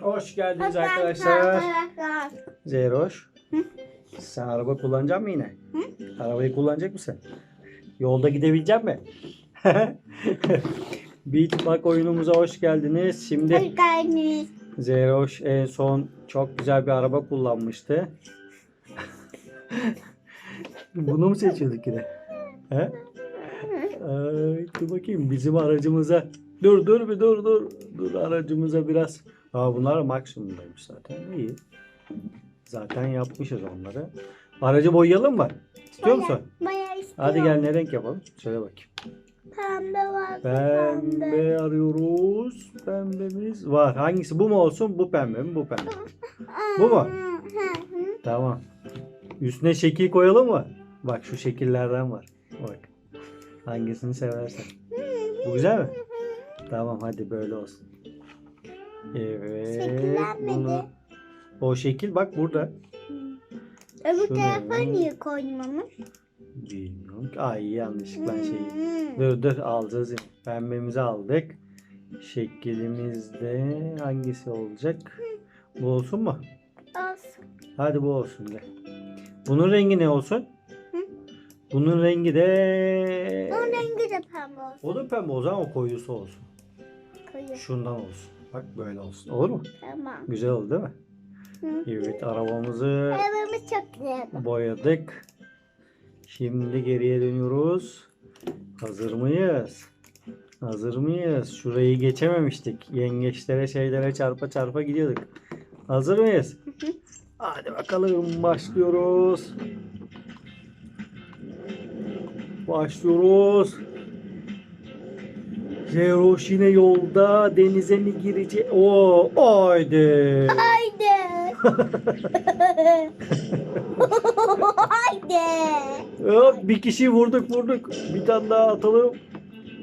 Hoş geldiniz arkadaşlar. Zeyroş. Sen araba kullanacak mısın yine? Arabayı kullanacak mısın? Yolda gidebilecek mi? Beatbag oyunumuza hoş geldiniz. Şimdi Hoş geldiniz. Zeyroş en son çok güzel bir araba kullanmıştı. Bunu mu seçiyorduk yine? He? Ay, dur bakayım bizim aracımıza. Dur dur bir dur dur. Dur aracımıza biraz. Aa, bunlar maksimumdaymış zaten. İyi. Zaten yapmışız onları. Aracı boyayalım mı? İstiyor musun? İstiyorum. Hadi gel ne renk yapalım? Söyle bakayım. Pembe var. Pembe arıyoruz. Pembemiz var. Hangisi? Bu mu olsun? Bu pembe mi? Bu pembe. Bu mu? Tamam. Üstüne şekil koyalım mı? Bak şu şekillerden var. Bak. Hangisini seversen. Bu güzel mi? Tamam hadi böyle olsun. Evet. Şekillenmedi. Bunu... O şekil bak burada. Öbür Şunu- tarafa niye koymamış? Bilmiyorum ki. Ay yanlışlıkla şeyi. Hmm. Dur dur alacağız. Pembemizi aldık. Şeklimizde hangisi olacak? Bu olsun mu? Olsun. Hadi bu olsun de. Bunun rengi ne olsun? Hı? Bunun rengi de... Onun rengi de pembe olsun. O da pembe o zaman o koyusu olsun. Koyu. Şundan olsun. Bak böyle olsun. Olur mu? Tamam. Güzel oldu değil mi? Hı. Evet arabamızı Arabamız çok güzel. boyadık. Şimdi geriye dönüyoruz. Hazır mıyız? Hazır mıyız? Şurayı geçememiştik. Yengeçlere şeylere çarpa çarpa gidiyorduk. Hazır mıyız? hı. Hadi bakalım başlıyoruz. Başlıyoruz. Zeroş yine yolda denize mi girecek? Oo, haydi. Haydi. Haydi. Hop, bir kişiyi vurduk vurduk. Bir tane daha atalım.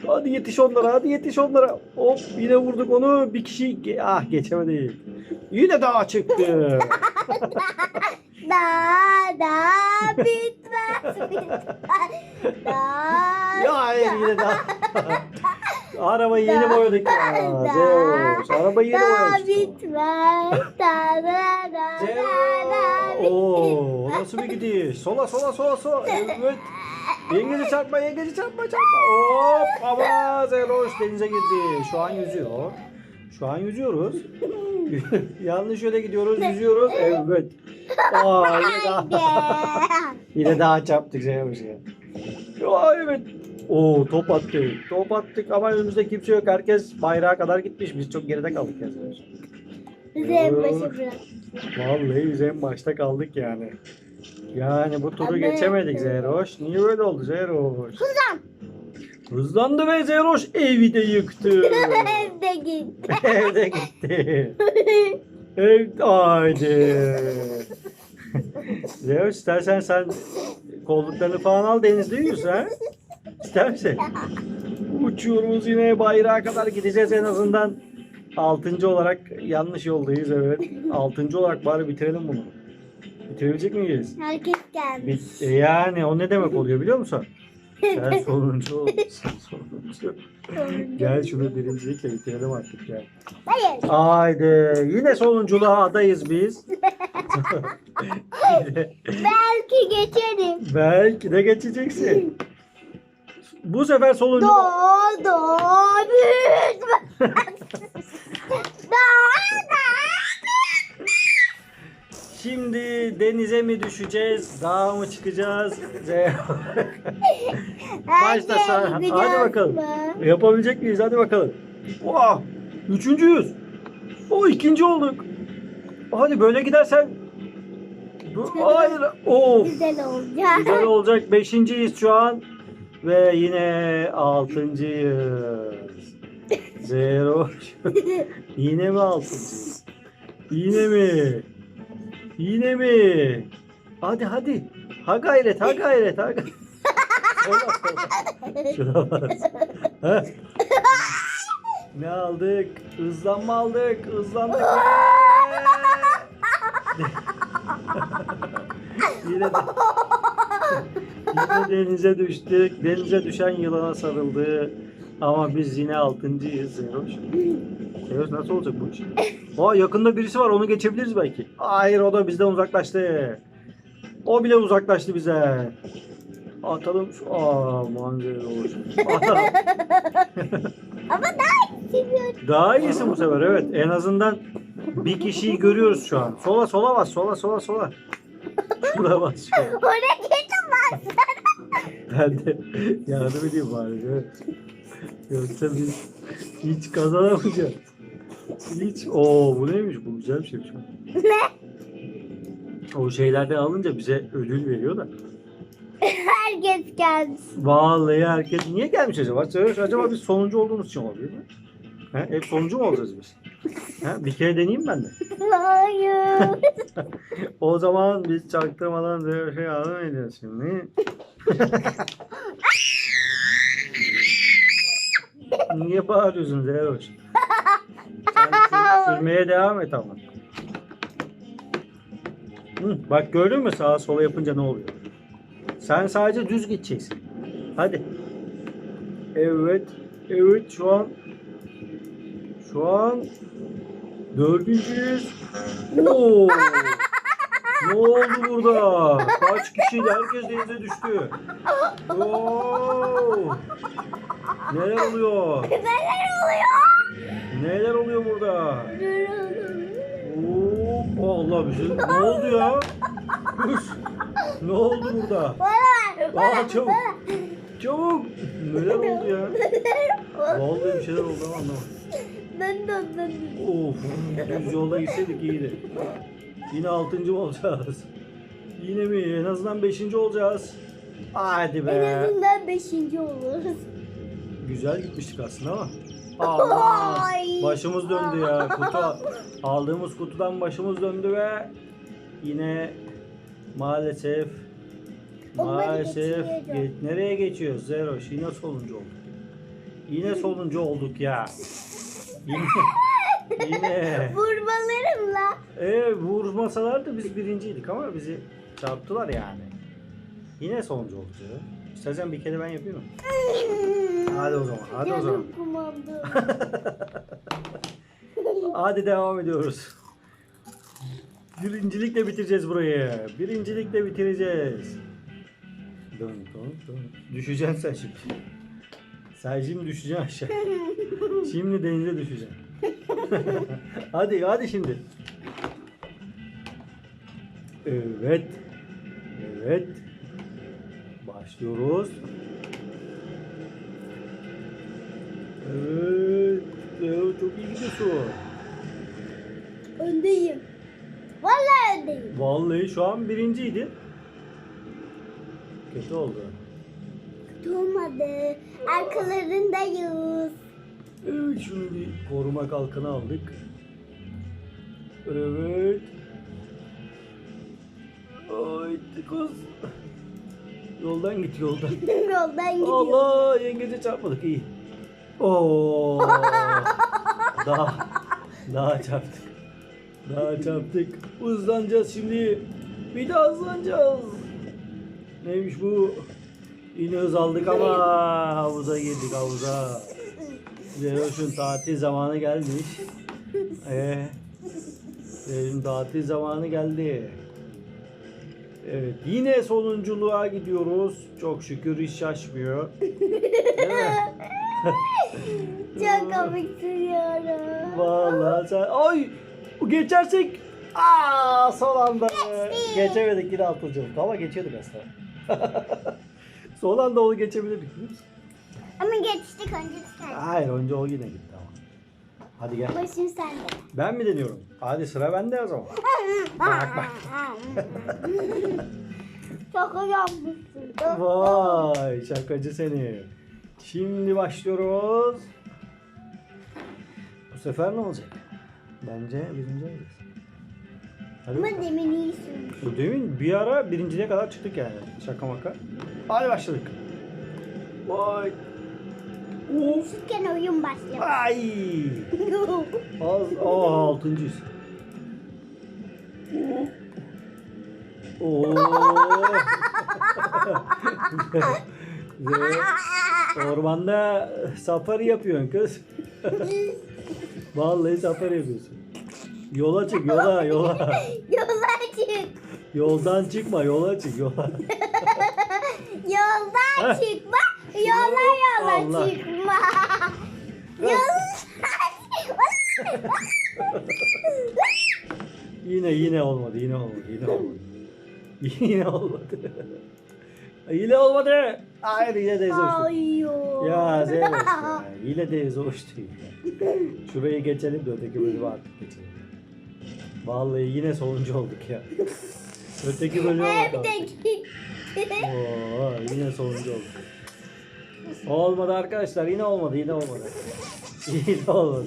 Hadi yetiş onlara hadi yetiş onlara. Hop yine vurduk onu. Bir kişi ah geçemedi. Yine daha çıktı. Daha daha. Daha ya hayır yine daha. Arabayı yeni boyadık ya. Zeus. Arabayı yeni boyadık. bitmez. Zeus. Oo, nasıl bir gidiş? Sola sola sola sola. Evet. Yengeci çarpma, yengeci çarpma, çarpma. Hop, ama Zeroş denize girdi. Şu an yüzüyor. Şu an yüzüyoruz. Yanlış yöne gidiyoruz, yüzüyoruz. Evet. Aa, yine daha, yine daha çarptık Zeroş'a. Aa, evet. Oo, top attık. Top attık ama önümüzde kimse yok. Herkes bayrağa kadar gitmiş. Biz çok geride kaldık ya. Bizi en başa. Vallahi biz en başta kaldık yani. Yani bu turu geçemedik Zeroş. Niye böyle oldu Zeroş? Hızlan. Hızlandı ve Zeroş evi de yıktı. Evde git. Evde gitti. Ev haydi. Zeroş istersen sen kolluklarını falan al denizde yüz ha. İster misin? Uçuyoruz yine bayrağa kadar gideceğiz en azından. Altıncı olarak yanlış yoldayız evet. Altıncı olarak bari bitirelim bunu. Bitirebilecek miyiz? Herkes gelmiş. Bit yani o ne demek oluyor biliyor musun? Sen sonuncu ol. Sen sonuncu. Gel şunu birincilikle bitirelim artık gel. Hayır. Haydi yine sonunculuğa adayız biz. Belki geçerim. Belki de geçeceksin. Bu sefer sonuncu. Do do büyütme. Şimdi denize mi düşeceğiz? Dağa mı çıkacağız? Başla sen. Hadi bakalım. Yapabilecek miyiz? Hadi bakalım. Wow! Üçüncüyüz. O ikinci olduk. Hadi böyle gidersen. Hayır. Of. Güzel olacak. Güzel olacak. Beşinciyiz şu an. Ve yine altıncıyız. Zero. yine mi altıncıyız? Yine mi? Yine mi? Hadi hadi. Ha gayret, ha gayret, ha gayret. Şuna bas. Ha? Ne aldık? Hızlanma aldık. Hızlandık. Yine de Yine denize düştük. Denize düşen yılana sarıldı. Ama biz yine altıncıyız Zeroş. Zeroş nasıl olacak bu iş? Aa yakında birisi var onu geçebiliriz belki. Hayır o da bizden uzaklaştı. O bile uzaklaştı bize. Atalım şu... Aa manzara. Atalım. Ama daha iyi seviyorum. Daha iyisin bu sefer evet. En azından bir kişiyi görüyoruz şu an. Sola sola bas sola sola sola. Şuraya bas. Oraya geçin Ben de yardım edeyim bari. Yoksa biz hiç kazanamayacağız. Hiç. Oo bu neymiş bu güzel bir bu. Ne? O şeylerden alınca bize ödül veriyor da. Herkes geldi. Vallahi herkes niye gelmiş acaba? Söyle, acaba biz sonuncu olduğumuz için olabilir mi? He? Hep sonuncu mu olacağız biz? He? Bir kere deneyeyim ben de. Hayır. O zaman biz çaktırmadan bir şey edeceğiz şimdi. Niye bağırıyorsun Zeroş? Sürmeye devam et ama. Hı, bak gördün mü sağa sola yapınca ne oluyor? Sen sadece düz gideceksin. Hadi. Evet. Evet şu an şu an dördüncüyüz. Oo. ne oldu burada? Kaç kişi? Herkes denize düştü. Oo. Neler oluyor? Neler oluyor? Neler oluyor burada? Oo, Allah bize ne oldu ya? Ne oldu burada? Aa çabuk. Çabuk. Neler oldu ya? Vallahi bir şeyler oldu ama anlamadım. Ben de Of. Düz yolda gitseydik iyiydi. Yine altıncı olacağız? Yine mi? En azından beşinci olacağız. Hadi En be. azından beşinci oluruz. Güzel gitmiştik aslında ama. Allah. Ay. Başımız döndü ya. Kutu aldığımız kutudan başımız döndü ve yine maalesef Onları maalesef geçiyorum. ge- nereye geçiyoruz Zeroş? Yine sonuncu olduk. Yine sonuncu olduk ya. Yine yine. Vurmalarımla. E vurmasalar da biz birinciydik ama bizi çarptılar yani. Yine sonuncu olduk ya. İstersen bir kere ben mı? Hadi o zaman. Hadi o zaman. Hadi devam ediyoruz. Birincilikle bitireceğiz burayı. Birincilikle bitireceğiz. Dön dön dön. Düşeceksin sen şimdi. Sen şimdi düşeceksin aşağı. Şimdi denize düşeceksin. hadi hadi şimdi. Evet. Evet. Başlıyoruz. Evet. Evet, çok iyi gidiyorsun. Öndeyim. Vallahi öndeyim. Vallahi şu an birinciydi. Kötü oldu. Durmadı. Arkalarındayız. Evet şunu bir koruma kalkanı aldık. Evet. Ay kız. Yoldan git yoldan. Yoldan gidiyor. Allah yengece çarpmadık iyi. Oo. daha daha çarptık. Daha çarptık. Hızlanacağız şimdi. Bir daha hızlanacağız. Neymiş bu? Yine hız aldık ama havuza girdik havuza. Zeroş'un tatil zamanı gelmiş. Ee, Zeroş'un tatil zamanı geldi. Evet yine sonunculuğa gidiyoruz. Çok şükür hiç şaşmıyor. Çok komik sürüyorum. Vallahi sen... Ay! Geçersek... Aa son anda. Geçemedik yine altıncı olduk ama geçiyorduk aslında. son anda onu geçebilirdik? Ama geçtik önce sen. Hayır önce o yine gitti. Hadi gel. Başım sende. Ben mi deniyorum? Hadi sıra bende o zaman. Bak bak. Şaka yapmışsın. Vay şakacı seni. Şimdi başlıyoruz. Bu sefer ne olacak? Bence birinci olacağız. Hadi Ama bakalım. demin iyi sürmüş. Bu demin bir ara birinciliğe kadar çıktık yani. Şaka maka. Hadi başladık. Vay. Of. Sürken oyun başlamış. Ay. Az. Aa altıncıyız. Oo. Zeynep, ormanda safari yapıyorsun kız. Vallahi safari yapıyorsun. Yola çık yola yola. Yola çık. Yoldan çıkma yola çık yola. Yoldan Heh. çıkma. Yola Allah. çıkma. Yine yine olmadı yine olmadı yine olmadı. Yine olmadı. Yine olmadı. Hayır yine de. Hayır. Ya Zeynep ya. Yine de uçtu. Şurayı geçelim de öteki bölümü artık geçelim. Vallahi yine sonuncu olduk ya. Öteki bölüme bakalım. Oo, yine sonuncu olduk. Olmadı arkadaşlar yine olmadı yine olmadı. Yine olmadı.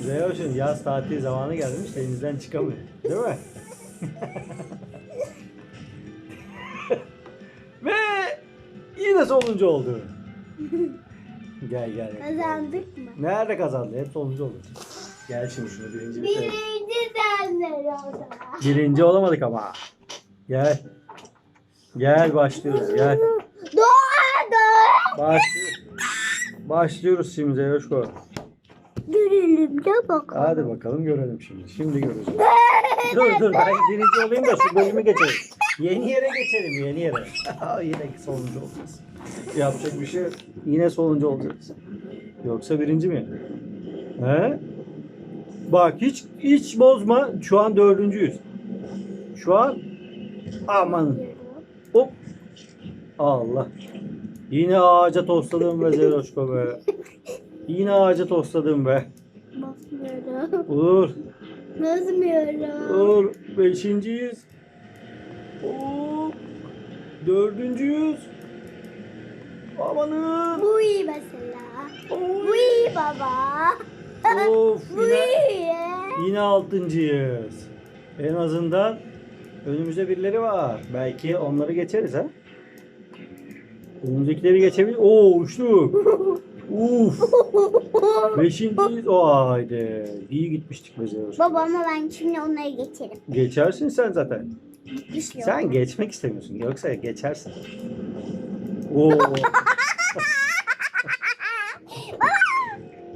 Zeyoş'un yaz tatil zamanı gelmiş denizden çıkamıyor. Değil mi? Ve yine sonuncu oldu. Gel gel. gel. Kazandık mı? Nerede kazandı? Hep sonuncu oldu. Gel şimdi şunu birinci bitirelim. Birinci senler oldu. Birinci olamadık ama. Gel. Gel başlıyoruz gel. Doğa doğa. Başlıyoruz. Başlıyoruz şimdi Zeyoşko. Görelim de bakalım. Hadi bakalım görelim şimdi. Şimdi göreceğiz. dur dur ben birinci olayım da şu bölümü geçelim. Yeni yere geçelim yeni yere. Yine sonuncu olacağız. Yapacak bir şey yok. Yine sonuncu olacağız. Yoksa birinci mi? He? Bak hiç hiç bozma. Şu an dördüncüyüz. Şu an aman. Allah. Yine ağaca tosladım be Zeroşko be. Yine ağaca tosladım be. Basmıyorum. Dur. Basmıyorum. Dur. Beşinciyiz. Hop. Dördüncüyüz. Amanın. Bu iyi mesela. Bu iyi baba. Of. Bu Yine, iyi. yine altıncıyız. En azından önümüzde birileri var. Belki onları geçeriz ha. Önümüzdekileri geçebilir. Oo uçtuk. Uf. Beşinciyiz. O haydi. İyi gitmiştik Zeus. Baba ama ben şimdi onları geçerim. Geçersin sen zaten. Geçiyor. Sen geçmek istemiyorsun. Yoksa geçersin. Oo.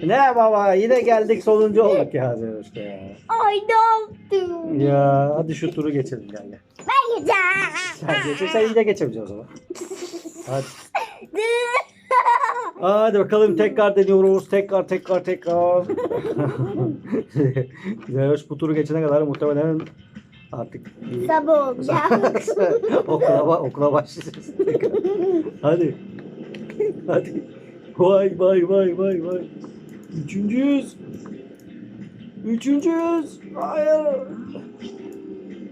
ne baba yine geldik sonuncu olduk ya Zeus ya. Ay ne yaptım? Ya hadi şu turu geçelim gel gel. Ben geçeceğim. Sen geçersen yine geçemeyeceğiz o zaman. Hadi. Hadi bakalım tekrar deniyoruz. Tekrar tekrar tekrar. Zeus bu turu geçene kadar muhtemelen artık Sabah olacak. okula, okula başlayacağız. tekrar. Hadi. Hadi. Vay vay vay vay vay. Üçüncüyüz. Üçüncüyüz. Hayır.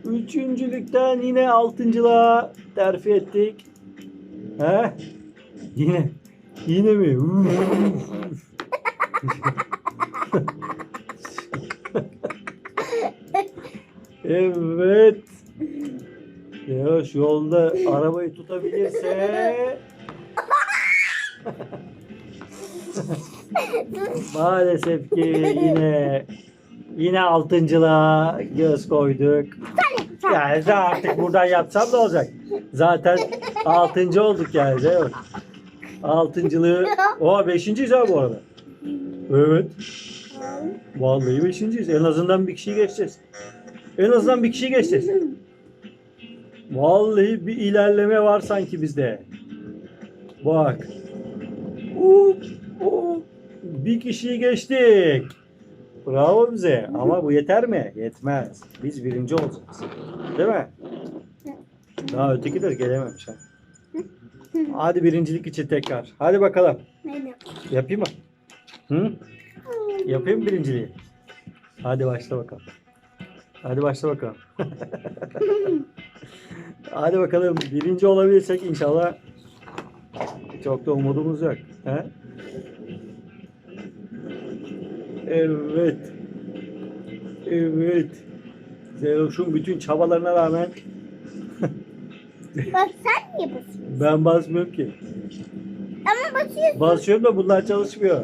Üçüncülükten yine altıncılığa terfi ettik. He? Yine. Yine mi? Evet. Ya şu yolda arabayı tutabilirse maalesef ki yine yine altıncılığa göz koyduk. Yani artık buradan yapsam da olacak. Zaten altıncı olduk yani. Değil mi? Altıncılığı. Oha beşinciyiz ha bu arada. Evet. Vallahi beşinciyiz. En azından bir kişiyi geçeceğiz. En azından bir kişiyi geçeceğiz. Vallahi bir ilerleme var sanki bizde. Bak. Hop, hop. Bir kişiyi geçtik. Bravo bize. Ama bu yeter mi? Yetmez. Biz birinci olacağız. Değil mi? Daha öteki de gelememiş ha. Hadi birincilik için tekrar. Hadi bakalım. Benim. Yapayım mı? Hı? Yapayım mı birinciliği? Hadi başla bakalım. Hadi başla bakalım. Hadi bakalım. Birinci olabilirsek inşallah çok da umudumuz yok. He? Evet. Evet. Zeroş'un bütün çabalarına rağmen Bak sen niye basıyorsun? ben basmıyorum ki. Ama basıyorsun. Basıyorum da bunlar çalışmıyor.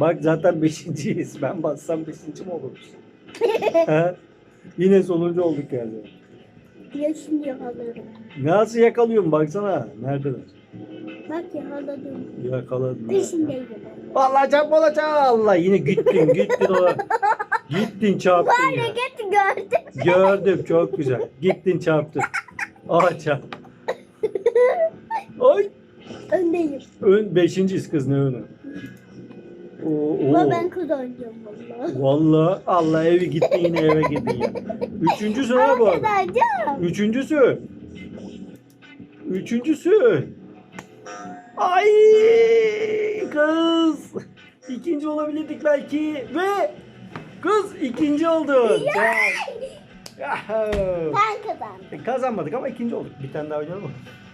Bak zaten beşinciyiz. Ben bassam beşinci mi oluruz? He? Yine sonuncu olduk yani. Ya şimdi yakalıyorum. Nasıl yakalıyorum baksana. Neredeler? Bak yakaladım. Yakaladın. ha. Peşindeyim. Vallahi çarpma Allah yine gittin gittin ola. Gittin çarptın ya. Hareket gördüm. Gördüm çok güzel. Gittin çarptın. Aa çarp. Ay. Öndeyim. Ön beşinciyiz kız ne önü? Oo, Ama ben kazanacağım valla. Vallahi Allah evi gitti yine eve gittin ya. Üçüncüsü ha bu. Üçüncüsü. Üçüncüsü. Ay kız. İkinci olabilirdik belki ve kız ikinci oldun. Çak. Ben kazandım. E, Kazanmadık ama ikinci olduk. Bir tane daha oynayalım mı?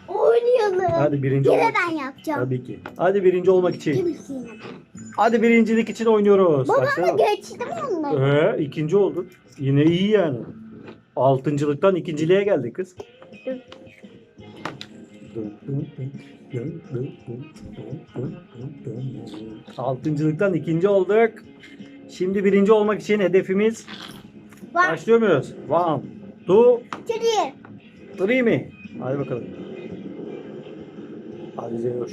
Oynayalım. Hadi birinci Yine olmak ben yapacağım. Tabii ki. Hadi birinci olmak için. Tabii ki yine ben. Hadi birincilik için oynuyoruz. Baba Başlayalım. geçtim onları. Ee, ikinci olduk. Yine iyi yani. Altıncılıktan ikinciliğe geldik kız. Altıncılıktan ikinci olduk. Şimdi birinci olmak için hedefimiz Başlıyor muyuz? One, two, çürüyor. three mi? Hadi bakalım. Hadi Zeyoş.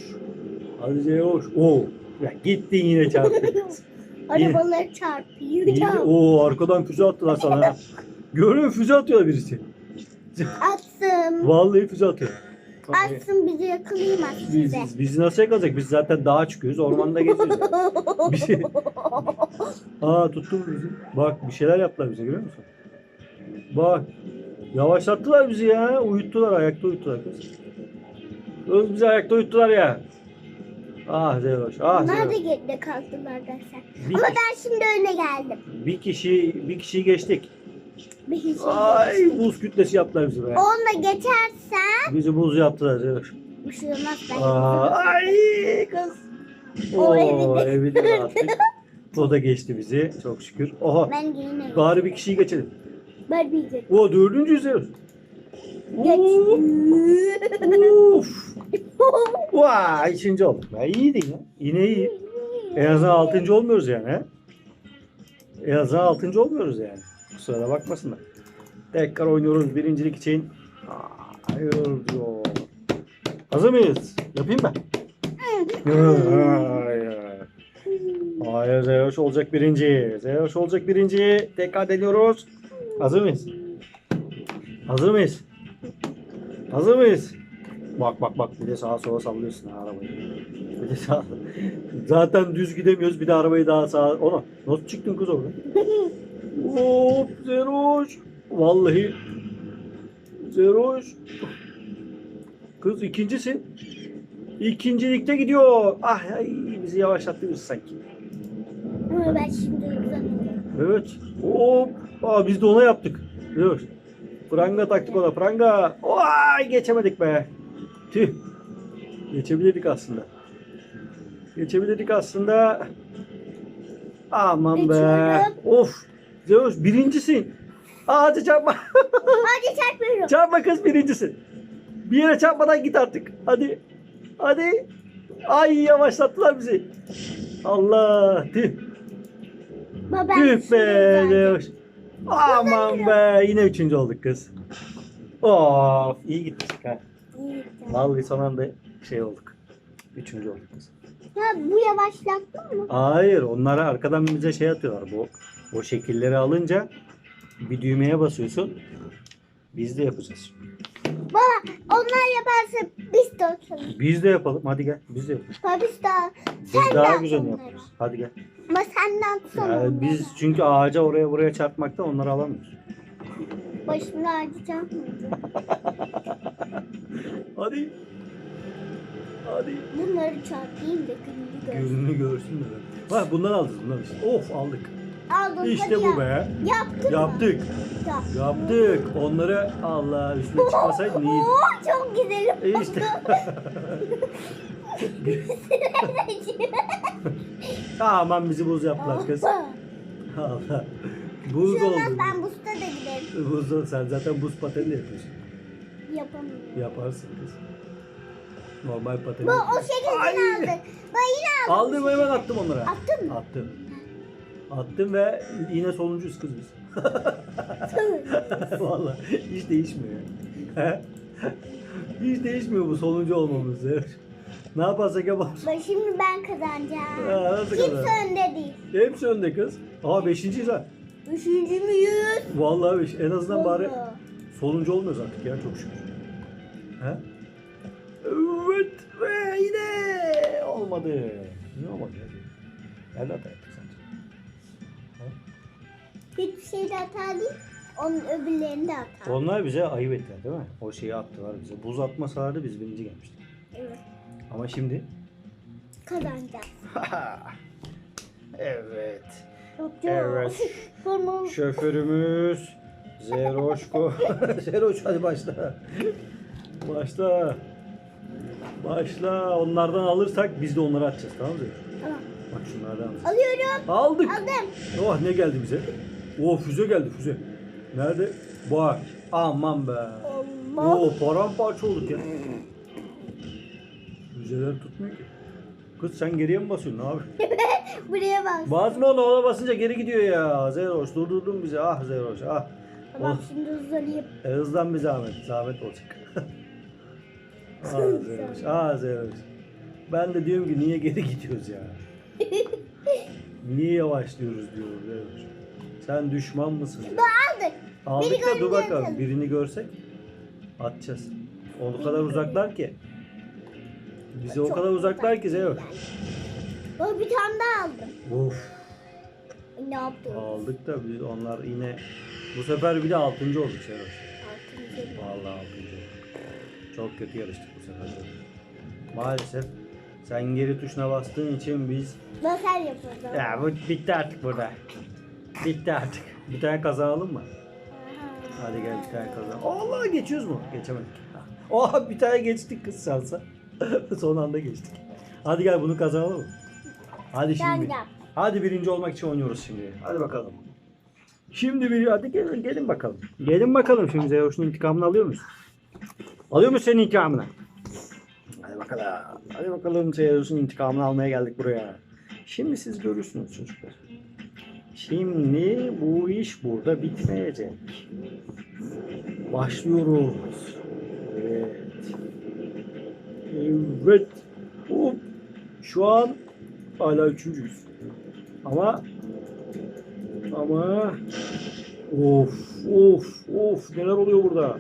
Hadi Zeyoş. Oo. Ya gittin yine çarptın. Arabalar çarpıyor. Oo arkadan füze attılar sana. ha. Görüyor musun? Füze atıyor birisi. Atsın. Vallahi füze atıyor. Tabii. Atsın bizi yakalayamaz Biz, size. biz, bizi nasıl yakalayacak? Biz zaten dağa çıkıyoruz, ormanda geziyoruz. şey... Aa tuttu bizi. Bak bir şeyler yaptılar bize görüyor musun? Bak. Yavaşlattılar bizi ya. Uyuttular, ayakta uyuttular kız. Kız bizi ayakta uyuttular ya. Ah Zeroş, ah Onlar da Zeroş. geride kaldılar dersen. Bir, Ama ben şimdi öne geldim. bir kişi, bir kişiyi geçtik. Bir şey Ay buz kütlesi yaptılar bizi be. Onunla geçersen Bizi buz yaptılar Zeroş. bir şey olmaz ben. Aa, ay kız. O Oo, evi de- evi de dağıttık. O da geçti bizi çok şükür. Oha Ben yine bari bir kişiyi geçelim. Ben geçtim. O dördüncü. Geç. Uf. Vay üçüncü olduk. Ya iyiydin ya. Yine iyi. En azından altıncı olmuyoruz yani. He? En azından altıncı olmuyoruz yani. Kusura bakmasınlar. Tekrar oynuyoruz birincilik için. Hayır diyor. Hazır mıyız? Yapayım mı? Hayır. Hayır Zeyoş olacak birinci. Zeyoş olacak birinci. Tekrar deniyoruz. Hazır mıyız? Hazır mıyız? Hazır mıyız? Bak bak bak bir de sağa sola sallıyorsun arabayı. Bir de sağa. Zaten düz gidemiyoruz bir de arabayı daha sağa. Ona nasıl çıktın kız orada? Hop Zeroş. Vallahi Zeroş. Kız ikincisin. İkincilikte gidiyor. Ah ay, bizi yavaşlattınız sanki. Ama ben şimdi uzanıyorum. Evet. Hop. Aa, biz de ona yaptık. Dur. Pranga taktık ona. Pranga. Vay geçemedik be. Tüh. Geçebilirdik aslında. Geçebilirdik aslında. Aman be. Geçiyorum. Of. Zeus birincisin. Hadi çarpma. Hadi çarpıyorum. çarpma kız birincisin. Bir yere çarpmadan git artık. Hadi. Hadi. Ay yavaşlattılar bizi. Allah. Tüh. Ben Tüh be. Zeus. Aman be yine üçüncü olduk kız. Of iyi gittik ha. İyi, tamam. Vallahi son anda şey olduk. Üçüncü olduk kız. Ya bu yavaşlattın mı? Hayır onlara arkadan bize şey atıyorlar bu. O şekilleri alınca bir düğmeye basıyorsun. Biz de yapacağız. Baba onlar yaparsa biz de oturalım. Biz de yapalım. Hadi gel. Biz de yapalım. Baba biz daha. Biz Sen de daha güzel onları. yapıyoruz. Hadi gel. Ama sen de atsana Yani onları. biz çünkü ağaca oraya buraya çarpmaktan onları alamıyoruz. Başımda acıcak mı? Hadi. Hadi. Bunları çarpayım da gününü görsün. Gözünü görsün de. Bak bundan aldık bundan. Of aldık. Aldım İşte bu be. Yaptın mı? Yaptık. Yap. Yaptık. Onları Allah üstüne çıkmasaydın iyiydi. Oo, çok güzel oldu. işte. Aman bizi buz yaptılar kız. Allah. Buz Şundan oldu. ben busta da giderim. Buz oldu. Sen zaten buz pateni de yapıyorsun. Yapamıyorum. Yaparsın kız. Normal pateni. Bu o şekilde aldık. Ben yine aldım. Aldım hemen attım onlara. Attın mı? Attım. Attım ve yine sonuncuyuz kız biz. Vallahi hiç değişmiyor. Hiç değişmiyor bu sonuncu olmamız. Ne yaparsak yapalım. Bak şimdi ben kazanacağım. Ha, nasıl Kimse kazan? önde değil. Hepsi önde kız. Aa beşinciyiz ha. Üçüncü müyüz? Vallahi beş. En azından bari Vallahi. sonuncu olmuyoruz artık ya çok şükür. He? Evet ve yine olmadı. Niye olmadı ya? Yaptık sence? Hiçbir şey de hata değil. Onun öbürlerinde hata. Onlar bize ayıp ettiler değil mi? O şeyi attılar bize. Buz atmasalardı biz birinci gelmiştik. Evet. Ama şimdi Kazanacağım. evet. Yok Evet. Şoförümüz Zeroşko. Zeroş hadi başla. Başla. Başla. Onlardan alırsak biz de onları atacağız tamam mı? Zeroş? Tamam. Bak şunlardan alacağız. Alıyorum. Aldık. Aldım. Oh ne geldi bize? Oh füze geldi füze. Nerede? Bak. Aman be. Allah. Oo paramparça olduk ya. Füzeler tutmuyor ki. Kız sen geriye mi basıyorsun? Yapıyorsun? Buraya bas. Basma onu ona basınca geri gidiyor ya. Zeroş durdurdun bizi. Ah Zeroş ah. Tamam Oh. şimdi hızlanayım. E, hızlan bir zahmet. Zahmet olacak. ah Zeroş. Ah Zeroş. Ben de diyorum ki niye geri gidiyoruz ya? niye yavaşlıyoruz diyorum Zeroş. Sen düşman mısın? ya? Aldık. Aldık Biri da dur görünce bakalım. Birini görsek atacağız. O kadar uzaklar ki. Bize o Çok kadar uzaklar ki Zeroş. Bak bir tane daha aldım. Of. Ne yaptım? Aldık da biz onlar yine bu sefer bir de altıncı olduk Zeroş. Altıncı. Vallahi altıncı olduk. Çok kötü yarıştık bu sefer. Maalesef sen geri tuşuna bastığın için biz Basar yapalım. ya bu bitti artık burada. Bitti artık. Bir tane kazanalım mı? Hadi gel bir tane kazan. Allah geçiyoruz mu? Geçemedik. Oha bir tane geçtik kız şansa. Son anda geçtik. Hadi gel bunu kazanalım mı? Hadi şimdi. Hadi birinci olmak için oynuyoruz şimdi. Hadi bakalım. Şimdi bir hadi gelin, gelin bakalım. Gelin bakalım şimdi Zeroş'un intikamını alıyor musun? Alıyor musun senin intikamını? Hadi bakalım. Hadi bakalım Zeroş'un intikamını almaya geldik buraya. Şimdi siz görürsünüz çocuklar. Şimdi bu iş burada bitmeyecek. Başlıyoruz. Evet. Evet. Hop. Şu an hala üçüncüyüz. Ama ama of of of neler oluyor burada?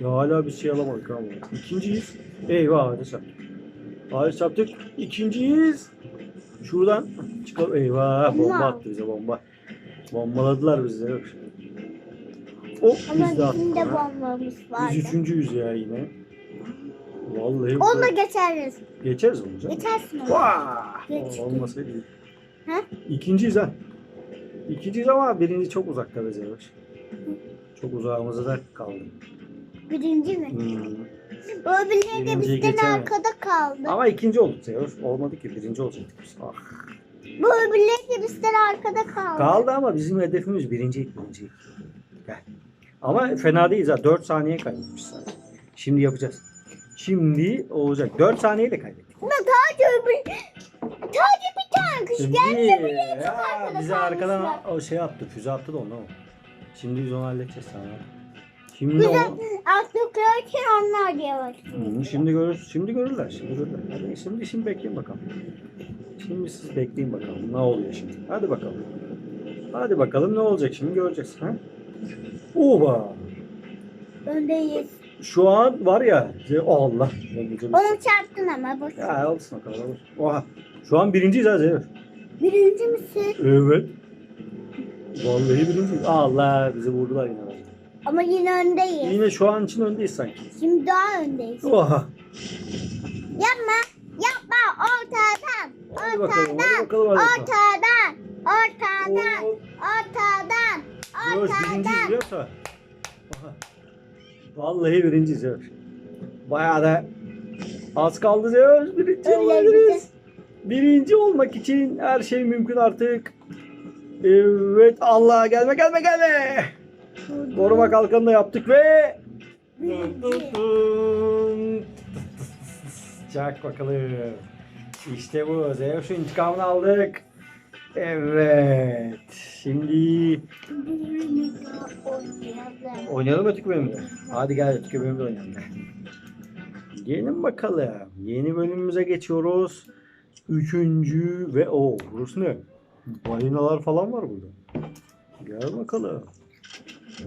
Ya hala bir şey alamadık ama. İkinciyiz. Eyvah hadi çarptık. Hadi çarptık. İkinciyiz. Şuradan çıkalım. Eyvah bomba attı bize bomba. Bombaladılar bizi. Yok. Hop Ama biz de attık. de bombamız vardı. Biz üçüncüyüz ya yine. Vallahi Onunla geçeriz. geçeriz canım. Geçersin onu. Vah! Geçtik. Olmasaydı. Ha? İkinciyiz ha. İkinciyiz ama birinci çok uzakta be Zeroş. Çok uzağımızda da kaldı. Birinci mi? Hmm. Öbürleri de Birinciyi bizden geçemem. arkada kaldı. Ama ikinci olduk Zeroş. Olmadı ki birinci olacaktık biz. Ah. Bu öbürleri de bizden arkada kaldı. Kaldı ama bizim hedefimiz birinci birinci. Gel. Ama fena değiliz ha. 4 saniye kaybetmiş sadece. Şimdi yapacağız. Şimdi olacak. 4 saniyeyle kaybettik. Ama sadece öbür... Sadece bir tane gelmiş. Şimdi öbürleri çok ya, arkada bize arkadan kalmışlar. o şey attı, füze attı da ondan o. Şimdi biz onu halledeceğiz tamam. Şimdi o, Atlıklarken onlar da yavaş. Hı, şimdi görür, şimdi görürler, şimdi görürler. Hadi şimdi şimdi bekleyin bakalım. Şimdi siz bekleyin bakalım ne oluyor şimdi. Hadi bakalım. Hadi bakalım ne olacak şimdi göreceğiz. Ha? Oba! Öndeyiz. Şu an var ya, şey- Allah. Onu çarptın ama boş. Ya olsun bakalım. olur. Oha. Şu an birinciyiz ha Zeynep. Birinci misin? Evet. Vallahi birinciyiz. Allah bizi vurdular yine. Ama yine öndeyiz. Yine şu an için öndeyiz sanki. Şimdi daha öndeyiz. Oha. Yapma. Yapma. Ortadan. Hadi bakalım, hadi Ortadan. bakalım, hadi bakalım. Ortadan. Ortadan. Oo, Ortadan. Zeus birinciyiz Ortadan. biliyor musun? Oha. Vallahi birinciyiz Zeus. Bayağı da az kaldı Zeus. Birinci Öyle olabiliriz. Birinci olmak için her şey mümkün artık. Evet Allah gelme gelme gelme. Koruma kalkanı da yaptık ve. Çak bakalım. İşte bu. Zeus'un intikamını aldık. Evet. Şimdi oynayalım öteki bölümde. Hadi gel öteki bölümde oynayalım. Gelin bakalım. Yeni bölümümüze geçiyoruz. Üçüncü ve o burası ne? Balinalar falan var burada. Gel bakalım.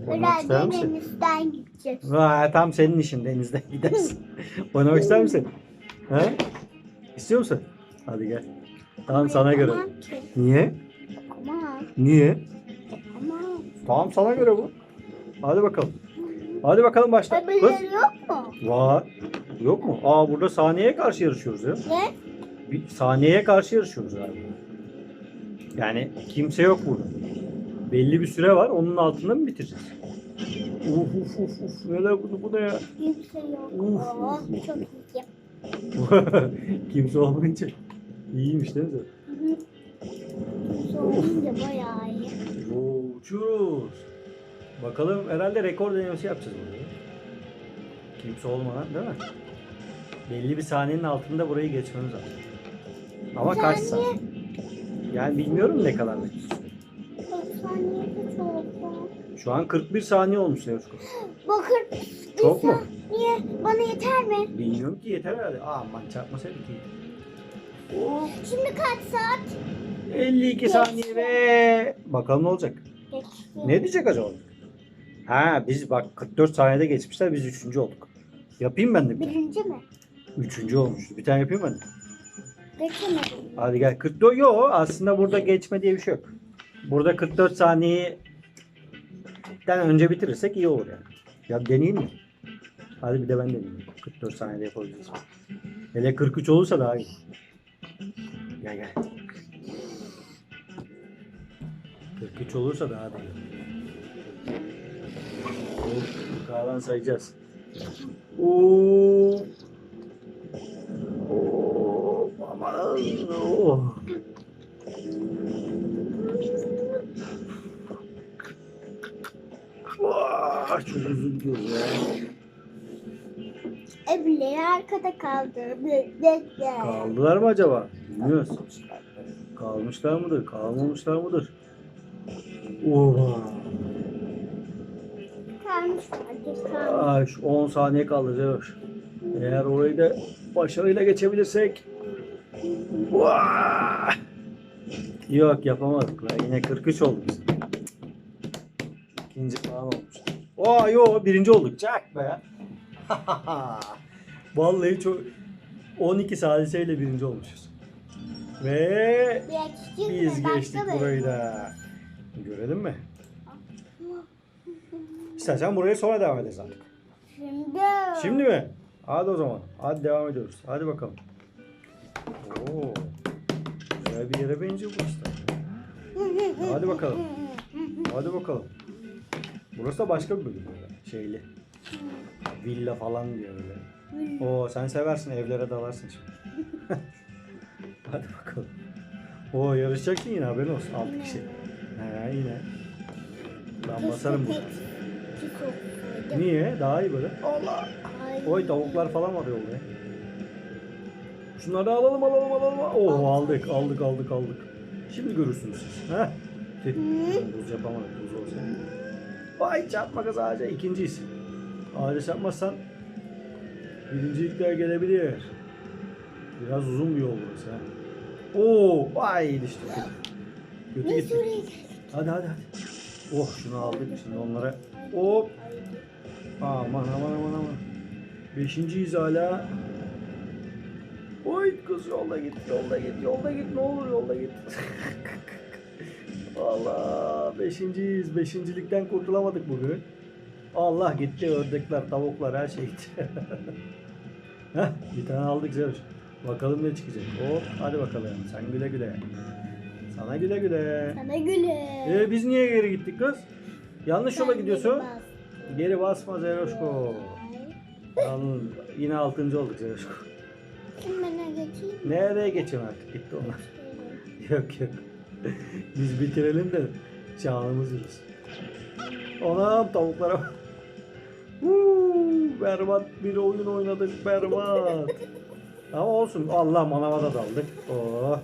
Oynamak ister Herhalde misin? denizden gideceğiz. Ha, tam senin işin denizde gidersin. Oynamak ister misin? Ha? İstiyor musun? Hadi gel. Tamam sana göre. Ki. Niye? Yapamam. Niye? Yapamam. Tamam sana göre bu. Hadi bakalım. Hadi bakalım başla. Kız. Yok mu? Var. Yok mu? Aa burada saniyeye karşı yarışıyoruz ya. Ne? Bir saniyeye karşı yarışıyoruz abi. Yani kimse yok burada. Belli bir süre var. Onun altında mı bitireceğiz? Uf uf uf uf. Neler bu, bu ne ya? Kimse yok. Uf, uf, uf. çok iyi. kimse olmayınca iyiymiş değil mi? Hı hı. Kimse olunca bayağı iyi. Oo, uçuyoruz. Bakalım herhalde rekor denemesi yapacağız burada. Kimse olmadan değil mi? Belli bir saniyenin altında burayı geçmemiz lazım. Ama kaç Saniye. Yani bilmiyorum ne kadar bekliyoruz. 40 saniye kaç oldu? Şu an 41 saniye olmuş Nevzko. Bakır. Çok mu? Niye? Bana yeter mi? Bilmiyorum ki yeter herhalde. Aa aman çarpmasaydık iyi. Oh, Şimdi kaç saat? 52 saniye ve bakalım ne olacak. Geçti. Ne diyecek acaba? Ha biz bak 44 saniyede geçmişler biz 3. olduk. Yapayım ben de bir tane. Birinci mi? 3. olmuş. Bir tane yapayım ben de. Geçemedim. Hadi gel 44 yok aslında burada geçme diye bir şey yok. Burada 44 saniyeden önce bitirirsek iyi olur yani. Ya deneyeyim mi? Hadi bir de ben deneyeyim. 44 saniyede yapabiliriz. Hele 43 olursa daha iyi. Gel gel. 43 olursa daha da iyi. Yukarıdan sayacağız. Oo. Oo, aman. Oh. Vah, çok gidiyor ya. Ebile arkada kaldı. Bekle. Kaldılar mı acaba? Bilmiyoruz. Kalmışlar mıdır? Kalmamışlar mıdır? Oha. Kalmış vardı. Kalmış. Aa, şu 10 saniye kaldı Zeroş. Eğer orayı da başarıyla geçebilirsek. Vah! Yok yapamadık la. Yine 43 olduk. İkinci falan olmuş. Aa yo birinci olduk. Çak be. Vallahi çok 12 saliseyle birinci olmuşuz. Ve biz geçtik burayı da. Görelim mi? İstersen buraya sonra devam ederiz artık. Şimdi. Şimdi mi? Hadi o zaman. Hadi devam ediyoruz. Hadi bakalım. Oo. Güzel bir yere benziyor burası da. Hadi bakalım. Hadi bakalım. Burası da başka bir bölüm böyle. Şeyli. Villa falan diyor böyle. Oo sen seversin evlere dalarsın şimdi. Hadi bakalım. Oo yarışacaksın yine haberin olsun. 6 kişi. He yine. Ben basarım bunu. Niye? Daha iyi böyle. Allah. Oy tavuklar falan var yolda. Şunları alalım alalım alalım. Oo aldık aldık aldık aldık. Şimdi görürsünüz siz. Heh. Buz yapamadık buz olsa. Vay çarpma kız ağaca ikinciyiz. Ağaca çarpmazsan birincilikler gelebilir. Biraz uzun bir yol burası ha. Oo vay düştü. Kötü gitti. Hadi hadi hadi. Oh şunu aldık şimdi onlara. Hop. Aman aman aman aman. Beşinciyiz hala. Oy kız yolda git yolda git yolda git ne olur yolda git. Allah beşinciyiz. Beşincilikten kurtulamadık bugün. Allah gitti ördekler tavuklar her şey gitti. Heh, bir tane aldık Zeruş. Bakalım ne çıkacak. Hop hadi bakalım sen güle güle. Sana güle güle. Sana güle. Ee, biz niye geri gittik kız? Yanlış yola gidiyorsun. geri bas. Geri basma Zeroşko. Yalnız yine altıncı olduk Zeroşko. Şimdi bana geçeyim. Nereye geçeyim artık gitti onlar. yok yok. Biz bitirelim de şanımız yürüsün. Anam tavuklara bak. Berbat bir oyun oynadık berbat. Ama olsun Allah manava da daldık. Oh.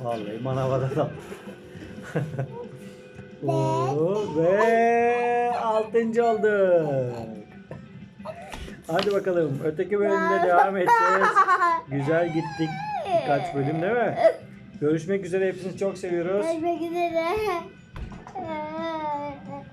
Vallahi manava da daldık. Oo, ve altıncı olduk. Hadi bakalım öteki bölümde devam edeceğiz. Güzel gittik birkaç bölüm değil mi? Görüşmek üzere hepinizi çok seviyoruz. Görüşmek üzere.